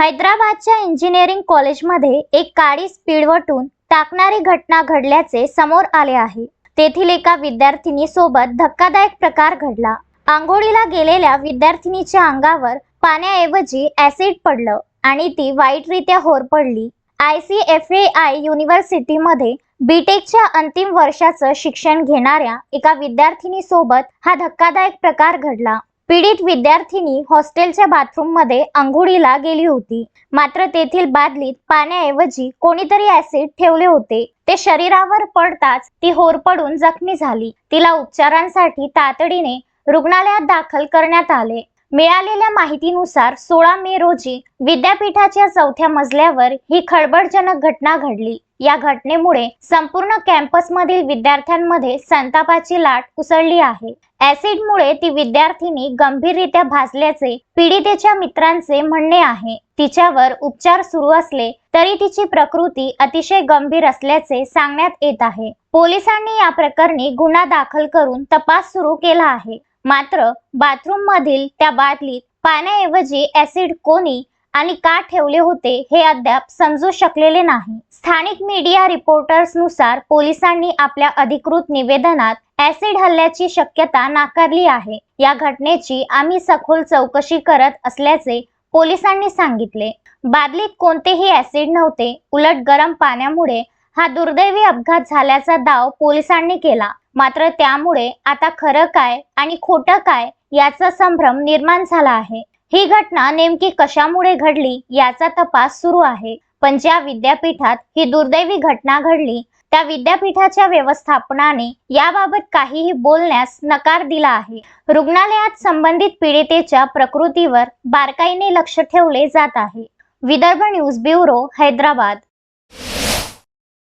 हैदराबादच्या इंजिनिअरिंग कॉलेजमध्ये एक काळी स्पीडवटून टाकणारी घटना घडल्याचे समोर आले आहे. तेथील एका विद्यार्थिनी सोबत धक्कादायक प्रकार घडला. आंघोळीला गेलेल्या विद्यार्थिनीच्या अंगावर पाण्याऐवजी ऍसिड पडलं आणि ती वाईटरित्या होरपडली I C F A I युनिव्हर्सिटीमध्ये बीटेकच्या अंतिम वर्षाचं शिक्षण घेणाऱ्या एका विद्यार्थिनीसोबत हा धक्कादायक प्रकार घडला. पीडित विद्यार्थिनी हॉस्टेलच्या बाथरूममध्ये अंघोळीला गेली होती. मात्र तेथील बादलीत पाण्याऐवजी कोणीतरी ऍसिड ठेवले होते. ते शरीरावर पडताच ती होरपडून जखमी झाली. तिला उपचारांसाठी तातडीने रुग्णालयात दाखल करण्यात आले. मिळालेल्या माहितीनुसार सोळा मे रोजी विद्यापीठाच्या चौथ्या मजल्यावर ही खळबळजनक घटना घडली. या घटनेमुळे संपूर्ण कॅम्पसमधील विद्यार्थ्यांमध्ये संतापाची लाट उसळली आहे. ऍसिडमुळे ती विद्यार्थिनी गंभीररित्या भाजल्याचे पीडितेच्या मित्रांचे म्हणणे आहे. तिच्यावर उपचार सुरू असले तरी तिची प्रकृती अतिशय गंभीर असल्याचे सांगण्यात येत आहे. पोलिसांनी या प्रकरणी गुन्हा दाखल करून तपास सुरू केला आहे. मात्र बाथरूम मधील त्या बादलीत पाण्याऐवजी ऍसिड कोणी आणि का ठेवले होते हे अद्याप समजू शकलेले नाही. स्थानिक मीडिया रिपोर्टर्सनुसार पोलिसांनी आपल्या अधिकृत निवेदनात ऍसिड हल्ल्याची शक्यता नाकारली आहे. या घटनेची आम्ही सखोल चौकशी करत असल्याचे पोलिसांनी सांगितले. बादलीत कोणतेही ऍसिड नव्हते. उलट गरम पाण्यामुळे हा दुर्दैवी अपघात झाल्याचा दाव पोलिसांनी केला. मात्र त्यामुळे आता खरं काय आणि खोटं काय याचा संभ्रम निर्माण झाला आहे. ही घटना नेमकी कशामुळे घडली याचा तपास सुरू आहे. पण ज्या विद्यापीठात ही दुर्दैवी घटना घडली त्या विद्यापीठाच्या व्यवस्थापनाने याबाबत काहीही बोलण्यास नकार दिला आहे. रुग्णालयात संबंधित पीडितेच्या प्रकृतीवर बारकाईने लक्ष ठेवले जात आहे. Vidarbha news bureau Hyderabad.